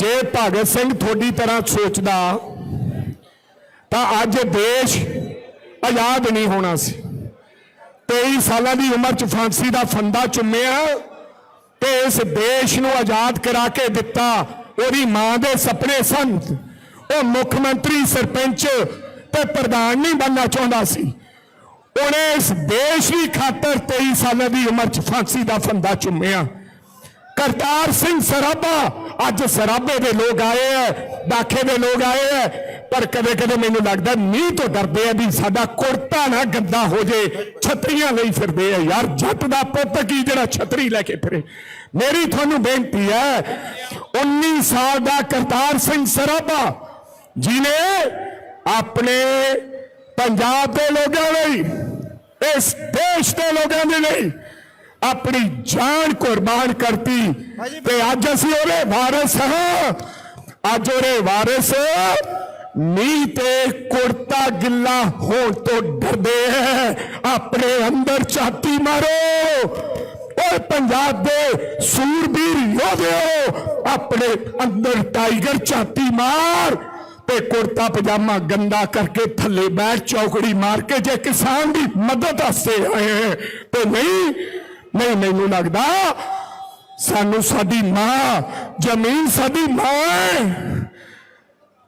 ਜੇ ਭਗਤ ਸਿੰਘ ਤੁਹਾਡੀ ਤਰ੍ਹਾਂ ਸੋਚਦਾ, ਤਾਂ ਅੱਜ ਦੇਸ਼ ਆਜ਼ਾਦ ਨਹੀਂ ਹੋਣਾ ਸੀ। 23 ਸਾਲਾਂ ਦੀ ਉਮਰ 'ਚ ਫਾਂਸੀ ਦਾ ਫੰਦਾ ਚੁੰਮਿਆ ਤੇ ਇਸ ਦੇਸ਼ ਨੂੰ ਆਜ਼ਾਦ ਕਰਾ ਕੇ ਦਿੱਤਾ ਉਹਦੀ ਮਾਂ ਦੇ ਸੁਪਨੇ ਸਨ। ਉਹ ਮੁੱਖ ਮੰਤਰੀ, ਸਰਪੰਚ ਤੇ ਪ੍ਰਧਾਨ ਨਹੀਂ ਬਣਨਾ ਚਾਹੁੰਦਾ ਸੀ। ਉਹਨੇ ਇਸ ਦੇਸ਼ ਦੀ ਖਾਤਰ 23 ਸਾਲਾਂ ਦੀ ਉਮਰ 'ਚ ਫਾਂਸੀ ਦਾ ਫੰਦਾ ਚੁੰਮਿਆ। ਕਰਤਾਰ ਸਿੰਘ ਸਰਾਭਾ, ਅੱਜ ਸਰਾਭੇ ਦੇ ਲੋਕ ਆਏ ਐ ਦਾਖੇ ਦੇ ਲੋਕ ਆਏ ਐ, ਪਰ ਕਦੇ ਕਦੇ ਮੈਨੂੰ ਲੱਗਦਾ ਮੀਂਹ ਤੋਂ ਡਰਦੇ ਆ ਵੀ ਸਾਡਾ ਕੁੜਤਾ ਨਾ ਗੰਦਾ ਹੋ ਜੇ, ਛਤਰੀਆਂ ਲਈ ਫਿਰਦੇ ਆ ਯਾਰ, ਜੱਟ ਦਾ ਪੁੱਤ ਕੀ ਜਿਹੜਾ ਛਤਰੀ ਲੈ ਕੇ ਫਿਰੇ? ਮੇਰੀ ਤੁਹਾਨੂੰ ਬੇਨਤੀ ਹੈ 19 ਸਾਲ ਦਾ ਕਰਤਾਰ ਸਿੰਘ ਸਰਾਭਾ, ਜਿਨੇ ਆਪਣੇ ਪੰਜਾਬ ਦੇ ਲੋਕਾਂ ਲਈ, ਇਸ ਦੇਸ਼ ਦੇ ਲੋਕਾਂ ਦੇ ਲਈ ਆਪਣੀ ਜਾਨ ਕੁਰਬਾਨ ਕਰਤੀ ਤੇ ਅੱਜ ਅਸੀਂ ਉਹਦੇ ਵਾਰਿਸ ਹਾਂ ਅੱਜ ਉਹਦੇ ਵਾਰਿਸ ਨੀ ਤੇ ਕੁੜਤਾ ਗਿੱਲਾ ਹੋਣ ਤੋਂ ਡਰਦੇ ਹੈ ਆਪਣੇ ਅੰਦਰ ਛਾਤੀ ਮਾਰੋ ਓਏ ਪੰਜਾਬ ਦੇ ਸੂਰਬੀਰ ਯੋਧਿਓ ਆਪਣੇ ਅੰਦਰ ਟਾਈਗਰ ਛਾਤੀ ਮਾਰ ਤੇ ਕੁੜਤਾ ਪਜਾਮਾ ਗੰਦਾ ਕਰਕੇ ਥੱਲੇ ਬੈਠ ਚੌਕੜੀ ਮਾਰ ਕੇ ਜੇ ਕਿਸਾਨ ਦੀ ਮਦਦ ਵਾਸਤੇ ਆਏ ਹੈ, ਤੇ ਨਹੀਂ ਨਹੀਂ, ਮੈਨੂੰ ਲੱਗਦਾ ਸਾਨੂੰ ਸਾਡੀ ਮਾਂ, ਜ਼ਮੀਨ ਸਾਡੀ ਮਾਂ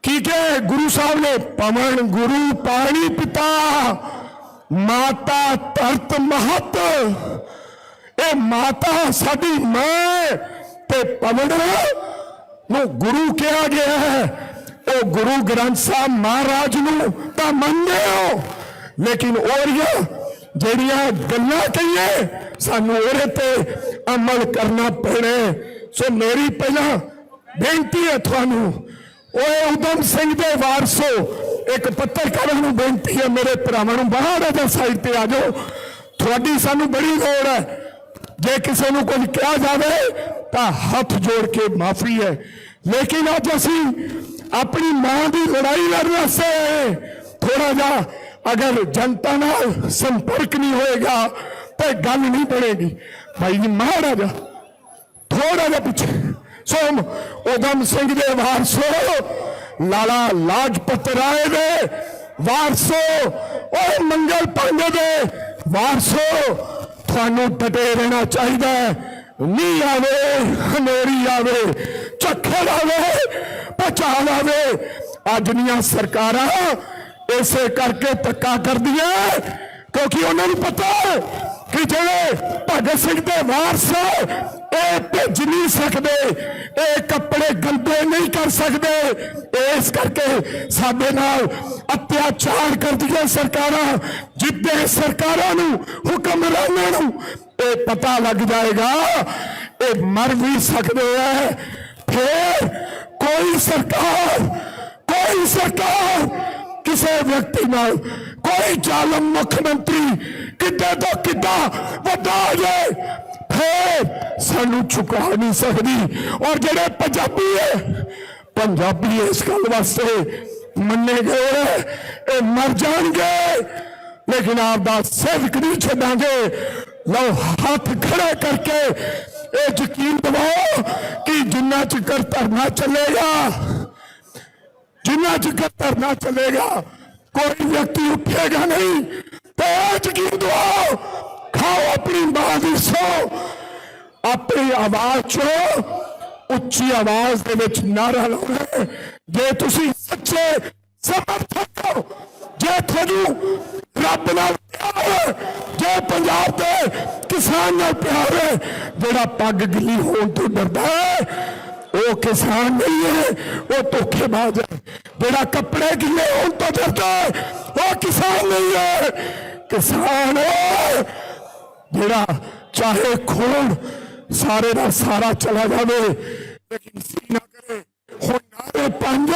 ਕੀ ਕਹੇ? ਗੁਰੂ ਸਾਹਿਬ ਨੇ, ਪਵਨ ਗੁਰੂ ਪਾਣੀ ਪਿਤਾ, ਮਾਤਾ ਧਰਤ ਮਹਤ। ਇਹ ਮਾਤਾ ਸਾਡੀ ਮਾਂ ਤੇ ਪਵਨ ਨੂੰ ਗੁਰੂ ਕਿਹਾ ਗਿਆ ਹੈ। ਉਹ ਗੁਰੂ ਗ੍ਰੰਥ ਸਾਹਿਬ ਮਹਾਰਾਜ ਨੂੰ ਤਾਂ ਮੰਨਦੇ ਹੋ। ਲੇਕਿਨ ਉਹਰੀਆਂ ਜਿਹੜੀਆਂ ਗੱਲਾਂ ਕਹੀਏ, ਸਾਨੂੰ ਉਹਦੇ ਤੇ ਅਮਲ ਕਰਨਾ ਪੈਣਾ ਸੋ ਮੇਰੀ ਪਹਿਲਾਂ ਬੇਨਤੀ ਹੈ ਤੁਹਾਨੂੰ, ਓਏ ਉਦਮ ਸਿੰਘ ਦੇ ਵਾਰਸੋ, ਇੱਕ ਪੱਤਰਕਾਰਾਂ ਨੂੰ ਬੇਨਤੀ ਹੈ, ਮੇਰੇ ਭਰਾਵਾਂ ਨੂੰ ਬਾਹਰ ਆ ਸਾਈਡ ਤੇ ਆ ਜਾਓ। ਤੁਹਾਡੀ ਸਾਨੂੰ ਬੜੀ ਲੋੜ ਹੈ। ਜੇ ਕਿਸੇ ਨੂੰ ਕੁਝ ਕਿਹਾ ਜਾਵੇ, ਤਾਂ ਹੱਥ ਜੋੜ ਕੇ ਮਾਫੀ ਹੈ। ਲੇਕਿਨ ਅੱਜ ਅਸੀਂ ਆਪਣੀ ਮਾਂ ਦੀ ਲੜਾਈ ਲੜਨ ਵਾਸਤੇ ਥੋੜਾ ਜਿਹਾ ਅਗਰ ਜਨਤਾ ਨਾਲ ਸੰਪਰਕ ਨਹੀਂ ਹੋਏਗਾ ਤੇ ਗੱਲ ਨਹੀਂ ਬਣੇਗੀ। ਭਾਈ ਜੀ, ਮਹਾਰਾਜਾ ਥੋੜਾ ਜਿਹਾ ਪਿੱਛੇ। ਸੋ ਉਦਮ ਸਿੰਘ ਦੇ ਵਾਰਸੋ, ਲਾਲਾ ਲਾਜਪਤ ਰਾਏ ਦੇ ਵਾਰਸੋ, ਓਏ ਮੰਗਲ ਪਾਂਡੇ ਦੇ ਵਾਰਸੋ, ਤੁਹਾਨੂੰ ਡਟੇ ਰਹਿਣਾ ਚਾਹੀਦਾ ਹੈ। ਆਵੇ, ਹਨੇਰੀ ਆਵੇ, ਝੱਖੜ ਆਵੇ ਪਚਾਲ ਆਵੇ। ਅੱਜ ਦੀਆਂ ਸਰਕਾਰਾਂ ਇਸੇ ਕਰਕੇ ਧੱਕਾ ਕਰਦੀਆਂ ਕਿਉਂਕਿ ਉਹਨਾਂ ਨੂੰ ਪਤਾ ਕਿ ਜਿਹੜੇ ਭਗਤ ਸਿੰਘ ਦੇ ਵਾਰਸ ਇਹ ਭੇਜ ਨਹੀਂ ਸਕਦੇ, ਇਹ ਕੱਪੜੇ ਗੰਦੇ ਨਹੀਂ ਕਰ ਸਕਦੇ। ਇਸ ਕਰਕੇ ਸਾਡੇ ਨਾਲ ਅਤਿਆਚਾਰ ਕਰਦੀਆਂ ਸਰਕਾਰਾਂ ਜਿੱਦੇ ਸਰਕਾਰਾਂ ਨੂੰ ਹੁਕਮਰਾਨਾਂ ਨੂੰ, ਇਹ ਪਤਾ ਲੱਗ ਜਾਏਗਾ, ਇਹ ਮਰ ਵੀ ਸਕਦੇ ਆ ਫੇਰ ਕੋਈ ਸਰਕਾਰ ਕੋਈ ਸਰਕਾਰ ਕਿਸੇ ਵਿਅਕਤੀ ਨਾਲ ਕੋਈ ਜ਼ਾਲਮ ਮੁੱਖ ਮੰਤਰੀ ਕਿੱਡੇ ਤੋਂ ਕਿੱਡਾ ਵੱਡਾ ਹੋ ਜਾਏ ਫੇਰ ਸਾਨੂੰ ਝੁਕਾ ਨਹੀਂ ਸਕਦੀ ਔਰ ਜਿਹੜੇ ਪੰਜਾਬੀ ਹੈ ਪੰਜਾਬੀ ਇਸ ਗੱਲ ਵਾਸਤੇ ਮੰਨੇ ਗਏ ਹੈ, ਇਹ ਮਰ ਜਾਣਗੇ ਲੇਕਿਨ ਆਪ ਦਾ ਸਿਰਕ ਨਹੀਂ ਛੱਡਾਂਗੇ ਲਓ ਹੱਥ ਖੜੇ ਕਰਕੇ ਇਹ ਯਕੀਨ ਦਿਵਾਓ ਕਿ ਜਿੰਨਾ ਚਿਰ ਧਰਨਾ ਚੱਲੇਗਾ ਜਿੰਨਾ ਚਿਰ ਧਰਨਾ ਚੱਲੇਗਾ ਕੋਈ ਵਿਅਕਤੀ ਉੱਠੇਗਾ ਨਹੀਂ ਤੇ ਇਹ ਯਕੀਨ ਦਿਵਾਓ ਖਾਓ ਆਪਣੀ ਮਾਂ ਦੀ ਸੋ ਆਪਣੀ ਆਵਾਜ਼ ਚੋਂ ਉੱਚੀ ਆਵਾਜ਼ ਦੇ ਵਿੱਚ ਨਾਰਾ ਲਾਉਣਾ ਹੈ। ਜੇ ਤੁਸੀਂ ਸੱਚੇ ਸਮਰਥਕ ਹੋ ਜੇ ਤੁਹਾਨੂੰ ਰੱਬ ਨਾਲ ਪਿਆਰ ਹੈ ਜੇ ਪੰਜਾਬ ਦੇ ਕਿਸਾਨ ਨਾਲ ਪਿਆਰ ਹੈ ਜਿਹੜਾ ਪੱਗ ਗਿੱਲੀ ਹੋਣ ਤੋਂ ਡਰਦਾ ਹੈ ਉਹ ਕਿਸਾਨ ਨਹੀਂ ਹੈ ਉਹ ਧੋਖੇਬਾਜ਼ ਹੈ ਜਿਹੜਾ ਕੱਪੜੇ ਗਿੱਲੇ ਹੋਣ ਤੋਂ ਡਰਦਾ ਉਹ ਕਿਸਾਨ ਨਹੀਂ ਹੈ। ਕਿਸਾਨ ਜਿਹੜਾ ਚਾਹੇ ਖੂਨ ਸਾਰੇ ਦਾ ਸਾਰਾ ਚਲਾ ਜਾਵੇ, ਲੇਕਿਨ ਸੀ ਕਰੇ। ਹੁਣ ਨਾਰੇ ਪੰਜ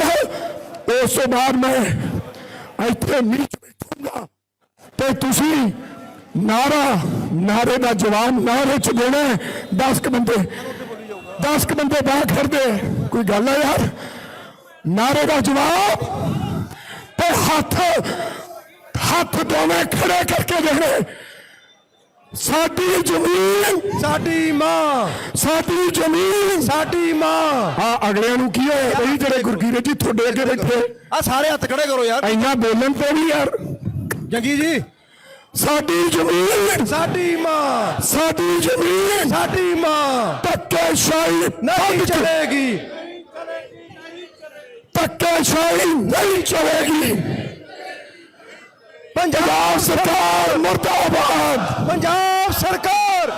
ਉਸ ਤੋਂ ਬਾਅਦ ਮੈਂ ਇੱਥੇ ਨੀਚ ਬੈਠੂੰਗਾ। ਤੇ ਤੁਸੀਂ ਨਾਰਾ, ਨਾਰੇ ਦਾ ਜਵਾਬ ਨਾਰੇ ਚ ਦੇਣਾ 10 ਕ ਬੰਦੇ 10 ਕ ਬੰਦੇ ਬਾਹਰ ਖੜਦੇ ਕੋਈ ਗੱਲ ਹੈ ਯਾਰ? ਨਾਰੇ ਦਾ ਜਵਾਬ ਤੇ ਹੱਥ ਹੱਥ ਦੋਵੇਂ ਖੜੇ ਕਰਕੇ ਦੇਣੇ ਸਾਡੀ ਜ਼ਮੀਨ ਸਾਡੀ ਮਾਂ। ਸਾਡੀ ਜ਼ਮੀਨ। ਸਾਡੀ ਮਾਂ। ਆ ਅਗਲਿਆਂ ਨੂੰ ਕੀ ਹੋਇਆ? ਬਈ ਜਿਹੜੇ ਗੁਰਗੀਰੇ ਜੀ ਤੁਹਾਡੇ ਅੱਗੇ ਬੈਠੇ। ਆ ਸਾਰੇ ਹੱਥ ਖੜੇ ਕਰੋ ਯਾਰ। ਇੰਨਾ ਬੋਲਣ ਤੇ ਵੀ ਯਾਰ। ਜੰਗੀ ਜੀ। ਸਾਡੀ ਜ਼ਮੀਨ। ਸਾਡੀ ਮਾਂ। ਸਾਡੀ ਜ਼ਮੀਨ। ਸਾਡੀ ਮਾਂ। ਧੱਕੇ ਸ਼ਾਹੀ ਨਹੀਂ ਚਲੇਗੀ। ਧੱਕੇ ਸ਼ਾਹੀ ਨਹੀਂ ਚਲੇਗੀ ਪੰਜਾਬ ਸਰਕਾਰ ਮੁਰਦਾਬਾਦ ਪੰਜਾਬ ਸਰਕਾਰ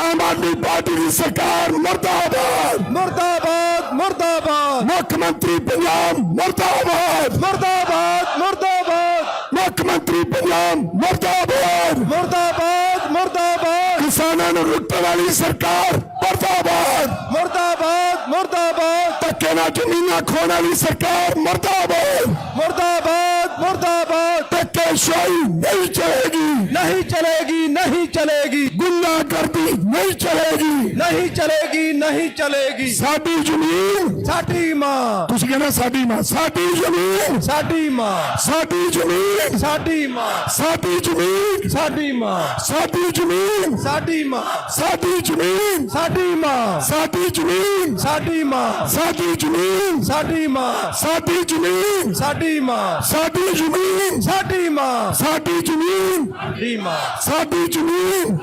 ਆਮ ਆਦਮੀ ਪਾਰਟੀ ਦੀ ਸਰਕਾਰ ਮੁਰਦਾਬਾਦ ਮੁਰਦਾਬਾਦ ਮੁਰਦਾਬਾਦ ਮੁੱਖ ਮੰਤਰੀ ਪੰਜਾਬ ਮੁਰਦਾਬਾਦ ਮੁਰਦਾਬਾਦ ਮੁਰਦਾਬਾਦ ਮੁੱਖ ਮੰਤਰੀ ਪੰਜਾਬ ਮੁਰਦਾਬਾਦ ਮੁਰਦਾਬਾਦ ਮੁਰਦਾਬਾਦ ਕਿਸਾਨਾਂ ਨੂੰ ਲੁੱਟਣ ਵਾਲੀ ਸਰਕਾਰ ਮੁਰਦਾਬਾਦ ਮੁਰਦਾਬਾਦ ਮੁਰਦਾਬਾਦ। ਧੱਕੇ ਨਾਲ ਜ਼ਮੀਨਾਂ ਖੋਣ ਵਾਲੀ ਸਰਕਾਰ ਮੁਰਦਾਬਾਦ। ਮੁਰਦਾਬਾਦ। ਮੁਰਦਾਬਾਦ ਧੱਕੇ ਸ਼ਾਹੀ ਨਹੀਂ ਚਲੇਗੀ ਨਹੀਂ ਚਲੇਗੀ ਨਹੀਂ ਚਲੇਗੀ ਗੁੰਡਾਗਰਦੀ ਨਹੀਂ ਚਲੇਗੀ ਨਹੀਂ ਚਲੇਗੀ ਨਹੀਂ ਚਲੇਗੀ ਸਾਡੀ ਜ਼ਮੀਨ ਸਾਡੀ ਮਾਂ ਤੁਸੀਂ ਕਹਿੰਦੇ ਸਾਡੀ ਮਾਂ ਸਾਡੀ ਜ਼ਮੀਨ ਸਾਡੀ ਮਾਂ ਸਾਡੀ ਜ਼ਮੀਨ ਸਾਡੀ ਮਾਂ ਸਾਡੀ ਜ਼ਮੀਨ ਸਾਡੀ ਮਾਂ ਸਾਡੀ ਜ਼ਮੀਨ ਸਾਡੀ ਮਾਂ ਸਾਡੀ ਜ਼ਮੀਨ ਸਾਡੀ ਮਾਂ ਸਾਡੀ ਜ਼ਮੀਨ ਸਾਡੀ ਮਾਂ ਸਾਡੀ ਜ਼ਮੀਨ ਸਾਡੀ ਮਾਂ ਸਾਡੀ ਜ਼ਮੀਨ ਸਾਡੀ ਮਾਂ ਸਾਡੀ ਜ਼ਮੀਨ ਸਾਡੀ ਮਾਂ। ਸਾਡੀ ਜ਼ਮੀਨ ਸਾਡੀ ਮਾਂ। ਸਾਡੀ ਜ਼ਮੀਨ।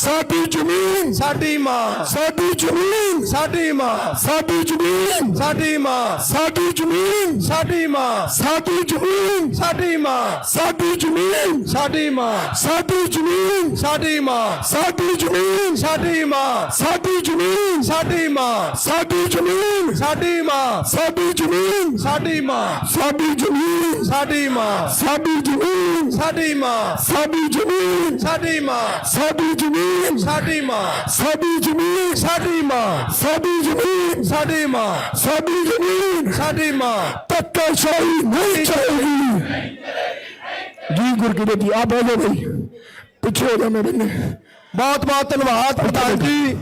ਸਾਡੀ ਜ਼ਮੀਨ ਸਾਡੀ ਮਾਂ ਸਾਡੀ ਜ਼ਮੀਨ ਸਾਡੀ ਮਾਂ ਸਾਡੀ ਜ਼ਮੀਨ ਸਾਡੀ ਮਾਂ ਸਾਡੀ ਜ਼ਮੀਨ ਸਾਡੀ ਮਾਂ ਸਾਡੀ ਜ਼ਮੀਨ ਸਾਡੀ ਮਾਂ ਸਾਡੀ ਜ਼ਮੀਨ ਸਾਡੀ ਮਾਂ ਸਾਡੀ ਜ਼ਮੀਨ ਸਾਡੀ ਮਾਂ ਸਾਡੀ ਜ਼ਮੀਨ ਸਾਡੀ ਮਾਂ ਸਾਡੀ ਜ਼ਮੀਨ ਸਾਡੀ ਮਾਂ ਸਾਡੀ ਜ਼ਮੀਨ ਸਾਡੀ ਮਾਂ ਸਾਡੀ ਜ਼ਮੀਨ ਸਾਡੀ ਮਾਂ ਸਾਡੀ ਜ਼ਮੀਨ ਸਾਡੀ ਮਾਂ ਸਾਡੀ ਜ਼ਮੀਨ ਸਾਡੀ ਮਾਂ ਸਾਡੀ ਜ਼ਮੀਨ ਸਾਡੀ ਮਾਂ ਸਾਡੀ ਜ਼ਮੀਨ ਸਾਡੀ ਮਾਂ। ਸਾਡੀ ਜ਼ਮੀਨ ਸਾਡੀ ਮਾਂ। ਸਾਡੀ ਜ਼ਮੀਨ। ਸਾਡੀ ਮਾਂ। ਸਾਡੀ ਜ਼ਮੀਨ। ਸਾਡੀ ਮਾਂ। ਧੱਕਾਸ਼ਾਹੀ ਨਹੀਂ ਚਲੇਗੀ। ਜੀ ਗੁਰਕਿਰਤ ਜੀ ਆ ਬੋਲੋ ਬਈ। ਪਿੱਛੇ ਹੋ ਜਾ ਮੇਰੇ ਨੇ ਬਹੁਤ ਬਹੁਤ ਧੰਨਵਾਦ ਪ੍ਰਧਾਨ ਜੀ।